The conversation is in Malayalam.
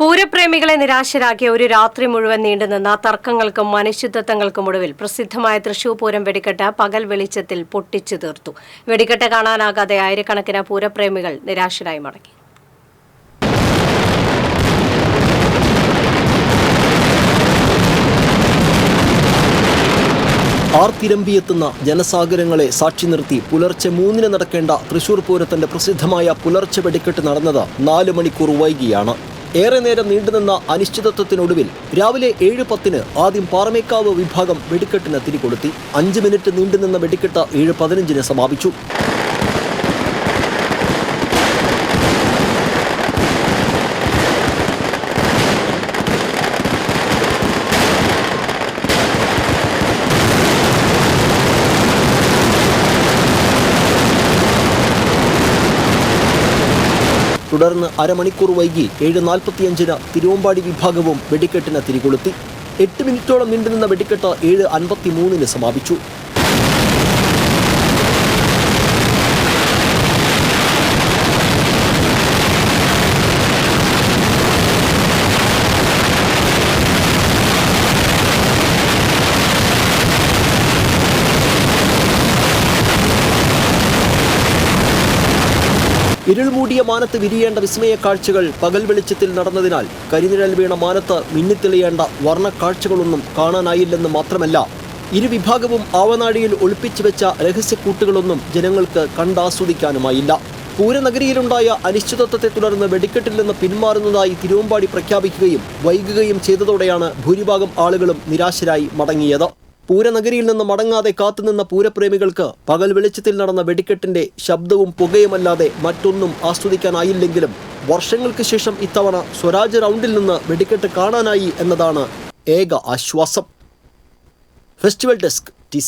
പൂരപ്രേമികളെ നിരാശരാക്കിയ ഒരു രാത്രി മുഴുവൻ നീണ്ടുനിന്ന തർക്കങ്ങൾക്കും അനിശ്ചിതത്വങ്ങൾക്കും ഒടുവിൽ പ്രസിദ്ധമായ തൃശൂർ പൂരം വെടിക്കെട്ട് പകൽ വെളിച്ചത്തിൽ പൊട്ടിച്ചു തീർത്തു. വെടിക്കെട്ട് കാണാനാകാതെ ആയിരക്കണക്കിന് പൂരപ്രേമികൾ നിരാശരായി മടങ്ങി. ആർത്തിരമ്പിയെത്തുന്ന ജനസാഗരങ്ങളെ സാക്ഷി നിർത്തി പുലർച്ചെ മൂന്നിന് നടക്കേണ്ട തൃശൂർ പൂരത്തിന്റെ പ്രസിദ്ധമായ പുലർച്ചെ വെടിക്കെട്ട് നടന്നത് നാല് മണിക്കൂർ വൈകിയാണ്. ഏറെ നേരം നീണ്ടുനിന്ന അനിശ്ചിതത്വത്തിനൊടുവിൽ രാവിലെ ഏഴ് പത്തിന് ആദ്യം പാറമേക്കാവ് വിഭാഗം വെടിക്കെട്ടിന് തിരികൊടുത്തി അഞ്ച് മിനിറ്റ് നീണ്ടുനിന്ന വെടിക്കെട്ട് ഏഴ് പതിനഞ്ചിന് സമാപിച്ചു. തുടർന്ന് അരമണിക്കൂർ വൈകി ഏഴ് നാൽപ്പത്തിയഞ്ചിന് തിരുവമ്പാടി വിഭാഗവും വെടിക്കെട്ടിന് തിരികൊളുത്തി. എട്ട് മിനിറ്റോളം നീണ്ടുനിന്ന വെടിക്കെട്ട് ഏഴ് അൻപത്തി മൂന്നിന് സമാപിച്ചു. ഇരുൾമൂടിയ മാനത്ത് വിരിയേണ്ട വിസ്മയ കാഴ്ചകൾ പകൽ വെളിച്ചത്തിൽ നടന്നതിനാൽ കരിനിഴൽ വീണ മാനത്ത് മിന്നിത്തെളിയേണ്ട വർണ കാഴ്ചകളൊന്നും കാണാനായില്ലെന്ന് മാത്രമല്ല ഇരുവിഭാഗവും ആവനാഴിയിൽ ഒളിപ്പിച്ചു വെച്ച രഹസ്യക്കൂട്ടുകളൊന്നും ജനങ്ങൾക്ക് കണ്ടാസ്വദിക്കാനുമായില്ല. പൂരനഗരിയിലുണ്ടായ അനിശ്ചിതത്വത്തെ തുടർന്ന് വെടിക്കെട്ടിൽ നിന്ന് പിന്മാറുന്നതായി തിരുവമ്പാടി പ്രഖ്യാപിക്കുകയും വൈകുകയും ചെയ്തതോടെയാണ് ഭൂരിഭാഗം ആളുകളും നിരാശരായി മടങ്ങിയത്. പൂരനഗരിയിൽ നിന്ന് മടങ്ങാതെ കാത്തുനിന്ന പൂരപ്രേമികൾക്ക് പകൽ വെളിച്ചത്തിൽ നടന്ന വെടിക്കെട്ടിന്റെ ശബ്ദവും പുകയുമല്ലാതെ മറ്റൊന്നും ആസ്വദിക്കാനായില്ലെങ്കിലും വർഷങ്ങൾക്ക് ശേഷം ഇത്തവണ സ്വരാജ് റൗണ്ടിൽ നിന്ന് വെടിക്കെട്ട് കാണാനായി എന്നതാണ് ഏക ആശ്വാസം. Festival desk T